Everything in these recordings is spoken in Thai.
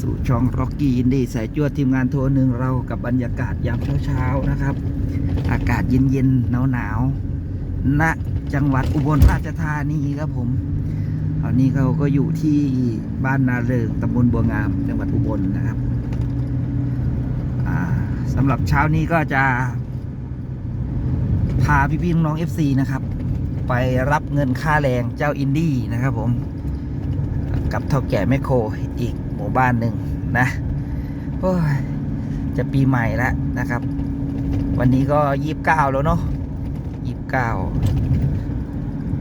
สู่ช่องร็อกกี้อินดี้สายจวดทีมงานโทรหนึ่งเรากับบรรยากาศยามเช้าๆนะครับ อากาศเย็นๆหนาวๆณจังหวัดอุบลราชธานีครับผมตอนนี้เขาก็อยู่ที่บ้านนาเริงตำบลบัวงาม จังหวัดอุบลนะครับสำหรับเช้านี้ก็จะ พาพี่ๆน้องๆ FC นะครับ ไปรับเงินค่าแรงเจ้าอินดี้นะครับผม กับเท่าแก่แมคโครอีก หมู่บ้านหนึ่งนะโอ้ยจะปีใหม่แล้วนะครับ วันนี้ก็ยี่บเก้าแล้วเนาะยี่บเก้า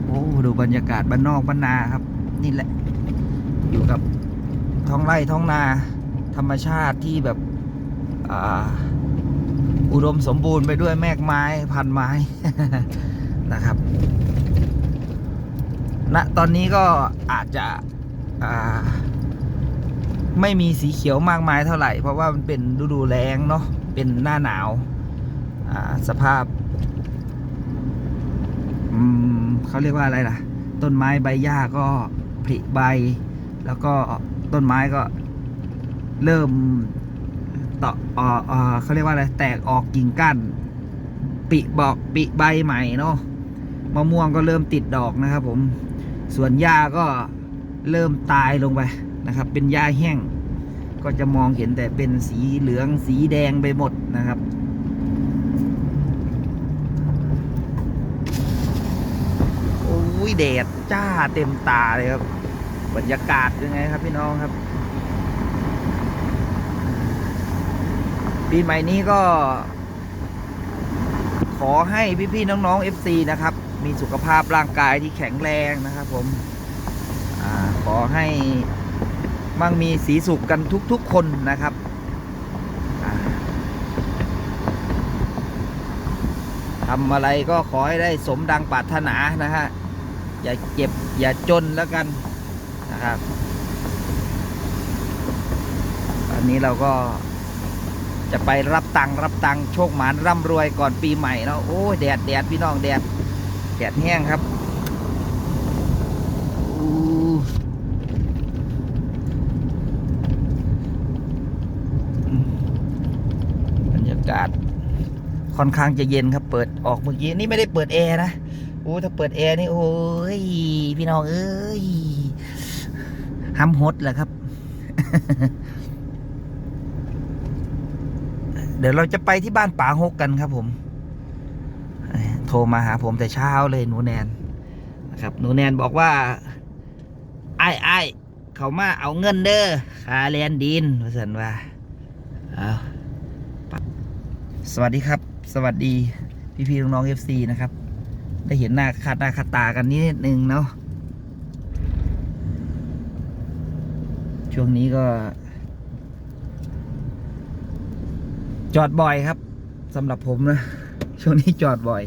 โอ้ดูบรรยากาศบ้านนอกบ้านนาครับ นี่แหละ อยู่กับท้องไร่ท้องนา ธรรมชาติที่แบบอ่าอุดมสมบูรณ์ไปด้วยแมกไม้พันไม้นะครับณตอนนี้ก็อาจจะอ่า ไม่มีสีเขียวมากมายเท่าไหร่ เพราะว่ามันเป็นฤดูแล้งเนาะเป็นหน้าหนาวาสภาพเขาเรียกว่าอะไรล่ะ ต้นไม้ใบหญ้าก็ผลิใบ แล้วก็ต้นไม้ก็เริ่มต่อเอ่อเอ่อเขาเรียกว่าอะไรแตกออกกิ่งก้านปิบอกปิใบใหม่เนาะมะม่วงก็เริ่มติดดอกนะครับผม ส่วนหญ้าก็เริ่มตายลงไป นะครับ เป็นหญ้าแห้ง ก็จะมองเห็นแต่เป็นสีเหลืองสีแดงไปหมดนะครับโอ้ยแดดจ้าเต็มตาเลยครับบรรยากาศยังไงครับพี่น้องครับ ปีใหม่นี้ก็ ขอให้พี่ๆน้องๆ FC นะครับ มีสุขภาพร่างกายที่แข็งแรงนะครับผมอขอให้ มั่งมีสีสุขกันทุกๆคนนะครับทำอะไรก็ขอให้ได้สมดังปรารถนานะฮะ อย่าเจ็บอย่าจนแล้วกันนะครับ อันนี้เราก็จะไปรับตังรับตังค์โชคหมานร่ำรวยก่อนปีใหม่เนาะโอ้ยแดดแดดพี่น้องแดดแดดแห้งครับอู้อืมบรรยากาศค่อนข้างจะเย็นครับ เปิดออกเมื่อกี้นี่ไม่ได้เปิดแอร์นะโอ้ถ้าเปิดแอร์นี่โอ้ยพี่น้องเอ้ยห้ำฮดแหละครับ เดี๋ยวเราจะไปที่บ้านป๋าฮกกันครับ ผม โทรมาหาผมแต่เช้าเลยหนูแนนนะครับ หนูแนนบอกว่าไอ้ไอ้เขามาเอาเงินเด้อค่าแลนดินว่าสันว่าเอา สวัสดีครับ สวัสดีพี่พี่น้องๆเอฟซีนะครับ ได้เห็นหน้าค่าหน้าคาตากันนิดนึงเนาะช่วงนี้ก็ จอดบ่อยครับสำหรับผมนะ ช่วงนี้จอดบ่อย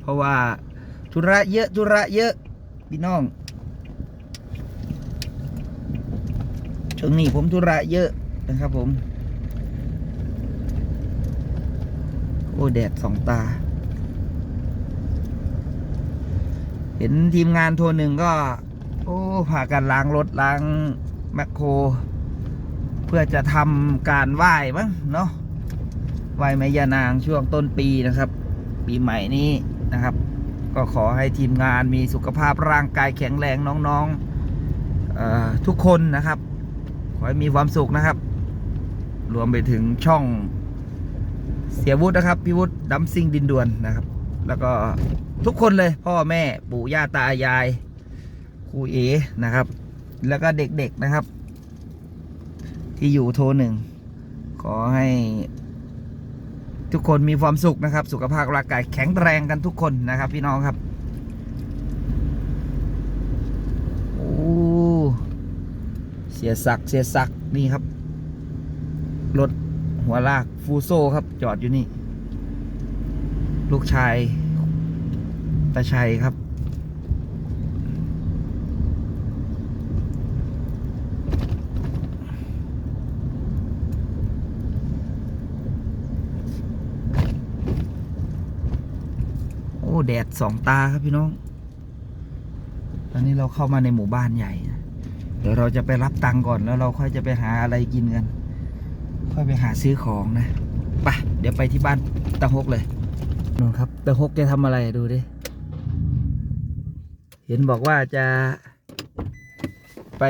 เพราะว่าธุระเยอะธุระเยอะพี่น้อง ช่วงนี้ผมธุระเยอะนะครับผม โอ้แดดสองตา เห็นทีมงานโทรหนึ่งก็ โอ้พากันล้างรถล้างแมคโคร เพื่อจะทำการไหว้มั้งเนาะไหว้แม่ยานางช่วงต้นปีนะครับ ปีใหม่นี้นะครับ ก็ขอให้ทีมงานมีสุขภาพร่างกายแข็งแรงน้องๆทุกคนนะครับ ขอให้มีความสุขนะครับ รวมไปถึงช่อง เสียวุฒินะครับพี่วุฒิดัมซิงดินดวนนะครับ แล้วก็ทุกคนเลยพ่อแม่ปู่ย่าตายายครูเอนะครับ แล้วก็เด็กๆนะครับ ที่อยู่โทรหนึ่งขอให้ทุกคนมีความสุขนะครับ สุขภาพร่างกายแข็งแรงกันทุกคนนะครับ พี่น้องครับโอ้เสียสักเสียสักนี่ครับรถ หัวลากฟูโซครับ จอดอยู่นี่ ลูกชายตาชัยครับ โอ้ แดดสองตาครับพี่น้อง ตอนนี้เราเข้ามาในหมู่บ้านใหญ่นะเดี๋ยวเราจะไปรับตังก่อนแล้วเราค่อยจะไปหาอะไรกินกัน ค่อยไปหาซื้อของนะไปเดี๋ยวไปที่บ้านตะฮกเลยนู่นครับตะฮกแกทำอะไรดูดิ เห็นบอกว่าจะไป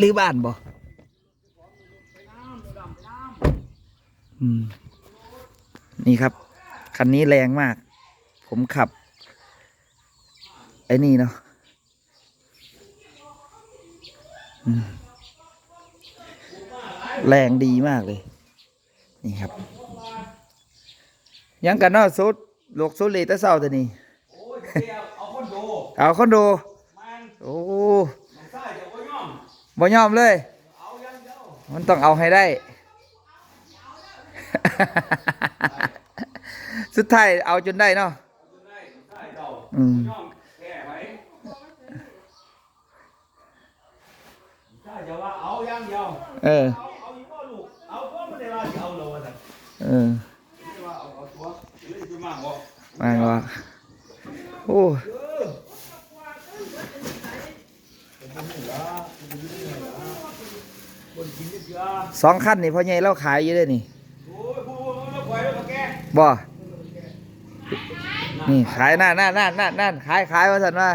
รื้อบ้านบ่อืมนี่ครับ คันนี้แรงมาก ผมขับ ไอ้นี่เนาะอืม แรงดีมากเลย นี่ครับ ยังกันเนาะสุดโลกสุดเลยแตะเศร้าแต่นี่โอ้ยเดี๋ยวเอาคอนโด เอาคอนโดมันโอ้มันใช่จะบ่ยอมบ่ยอมเลยเอาอยังเดียวมันต้องเอาให้ได้ สุดท้ายเอาจนได้เนาะจะได้มันใช่เจ้าอืมบ่ยอมแก้ไว้ใช่จะว่าเอาอยังเดียว เออ ออมาเอาเอาตัวหรือจะมากบ่มาโอ้สองขั้นนี่พ่อใหญ่เราขายอยู่เลยนี่บ่นี่ขายน่าน่าน่าน่าน่าขายขายว่าสันว่า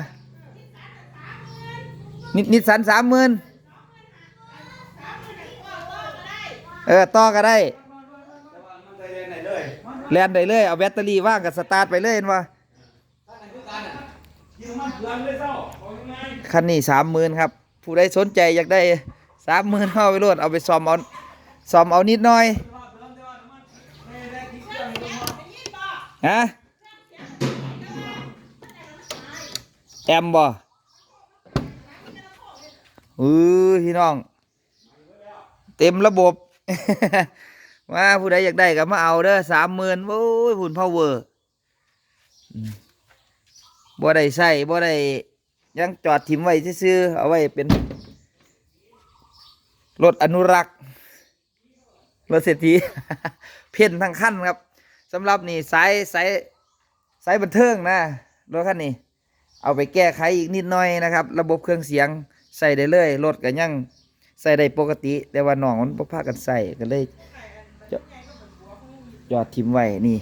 นิดนิดสันสามหมื่นเออต่อก็ได้ แลนได้เลยเอาแบตเตอรี่ว่างกับสตาร์ทไปเลยเห็นว่าคันน่ะยิงมันเพื่อนเลยเจ้าเอายังไงคันนี้สามหมื่นครับ ผู้ใดสนใจอยากได้สามหมื่นเข้าไปรวดเอาไปซ่อมเอาซ่อมเอานิดหน่อยฮะแอมบ่อือพี่น้อง เต็มระบบ ว่าผู้ใดอยากได้ก็มาเอาเด้อสามหมื่นโอ้ยหุ่นพาวเวอร์บ่ได้ใส่บ่ได้ยังจอดถิ่มไว้ซื่อเอาไว้เป็นรถอนุรักษ์รถเศรษฐีเพ่นทั้งขั้นครับสำหรับนี่สายสายสายบันเทิงนะรถคันนี้ เอาไปแก้ไขอีกนิดหน่อยนะครับ ระบบเครื่องเสียงใส่ได้เลยรถก็ยังใส่ได้ปกติ แต่ว่าน้องมันพากันใส่ก็เลย จอดทิมไว้นี่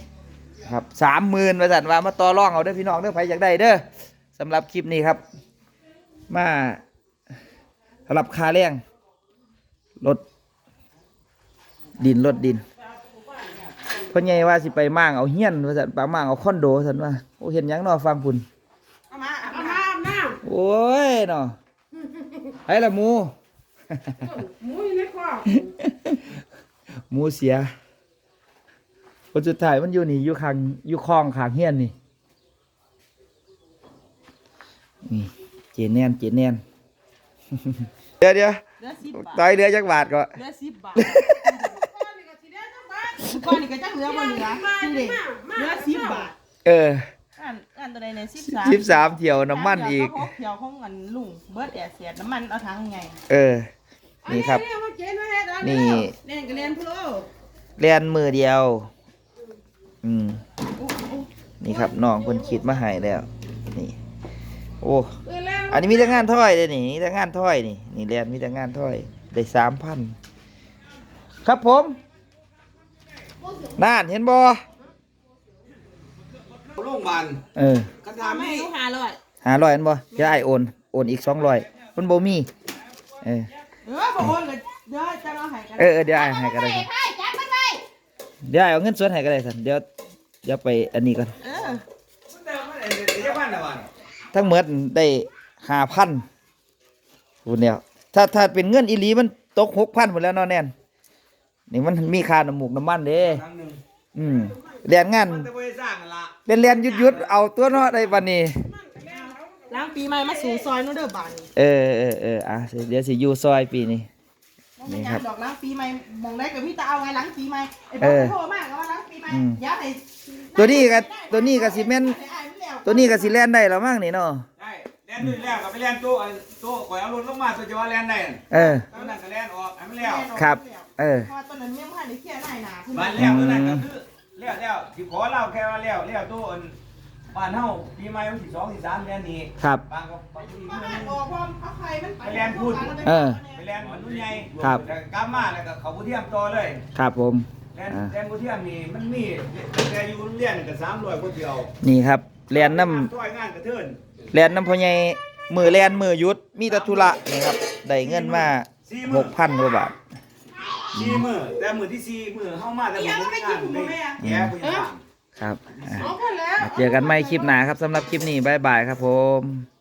ครับสามหมื่นประสันว่ามาต่อรองเอาเด้อพี่น้องเด้อใครอยากได้เด้อสำหรับคลิปนี้ครับ มารับค่าแรงรถดินรถดินเพ่อใหญ่ว่าสิไปมั่างเอาเฮียนว่าสันไปมั่างเอาคอนโดสันว่าโอ้เห็นหยังเนอฟังพุ่นเอามาเอามาอาบน้โอ้ยเนาะไอ้ละหมูำหมูอยู่ในคอกหมูเสีย คนสุดท้ายมันอยู่นี่อยู่ข้างอยู่คลองข้างเฮียนนี่นี่เจแนนเจแนนเดี๋ยวเดี๋ยวเหลือสิบบาทต่อยเรือจักบาทก็เหลือสิบบาทก้อนนี่ก็จะเหลือบ่เหลือนี่เด็เหลือสิบบาทเอออันอันตัวใดเนี่ยสิบสามสิบสามเที่ยวน้ำมันอีกหกเที่ยวของเงินลุงเบิร์ดแอร์เสียน้ำมันเอาทั้งไงเออ นี่ครับ นี่เล่นก็เล่นพลูเรียนมือเดียว อืมนี่ครับน้องคนคิดมาให้แล้วนี่ โอ้อันนี้มีแต่งานถ้อยเลยนี่มีแต่งานถ้อยนี่นี่เรียนมีแต่งานถ้อยได้สามพันครับผมน่านเห็นบ่โรงพยาบาลเออกระทำทำให้ให้ลูกหาเลยหาร้อยเห็นบ่จะไอายโอนโอนอีกสองร้อยมันบ่มีเออเออบอกว่าเดี๋ยวจะเอาให้กันเออเออเดี๋ยวไอ้ายให้ก็ได้ครับ เดี๋ยวอ้ายเอาเงินสดให้ก็ได้สันเดี๋ยวเดี๋ยวไปอันนี้ก่อนเออมันแต่มันเดี๋ยวจะบ้านละวันทั้งหมดได้ห้าพันพูดแล้วถ้าถ้าเป็นเงินอีหลีมันตกหกพันหมดแล้วเนาะแน่นนี่มันมีค่าน้ำมูกน้ำมันเด้ครั้งหนึ่งอืมเรียนงานมันจะไปสร้างกันละเรียนเรียนหยุดหยุดเอาตัวเนาะได้วันนี้ ล้างปีใหม่มาสู่ซอยนู้นเด้อบานนี่เออเออเอออะเดี๋ยวสิอยู่ซอยปีนี้บ่ นี่ครับดอกล้างปีใหม่มองได้กับพี่ตาเอาไงล้างปีใหม่ไอ้เอบอกอโทรมากก็ว่าล้างปีใหม่อืมย้ายไปตัวนี้ก็ตัวนี้ก็สิแม่นตัวนี้ก็สิแล่นได้แล้วมั้งนี่เนาะได้แล่นด้วยแล้วก็ไปแล่นโต๊ะไอ้โต๊ะข่อยเอารถลงมาตัวจะว่าแล่นได้นั่นเออตัวนั้นก็แล่นออกให้มันแล้วครับเออเพราะว่าตอนนั้นยังไม่ได้เคลียร์ได้หนาขึ้นบ้านแล้วตัวนั้นก็คือแล้วแล้วสิขอเล่าแค่ว่าแล้วแล้วโต๊ะอัน บ้านเฮาปีใหม่วันที่2ที่3เดือนนี้ครับ บางก็บางทีเพราะมันอ่านออกเพราะเอาใครมัน ไปเออ ไปแล่นมันนุ่นใหญ่ครับ แล้วก็กลับมาแล้วก็เขาผู้เทียมต่อเลยครับผมแล่นอ่าแล่นผู้เทียมนี่มันมีแต่อยู่โรงเรียนก็300คนเดียวนี่ครับแล่นน้ช่วยงานกระเทินำแล่นน้ำพ่อใหญ่มือแล่นมือหยุดมีแตธุระนี่ครับได้เงินมา6,000กว่าบาท สี่มือแต่มือที่สี่มือเข้ามาแต่เดี๋ยวก็ไม่กินถุงมือแม่อะแย่คุยกัน ครับอะอ๋อพอแล้วเจอกันใหม่คลิปหน้าครับสำหรับคลิปนี้บ๊ายบายครับผม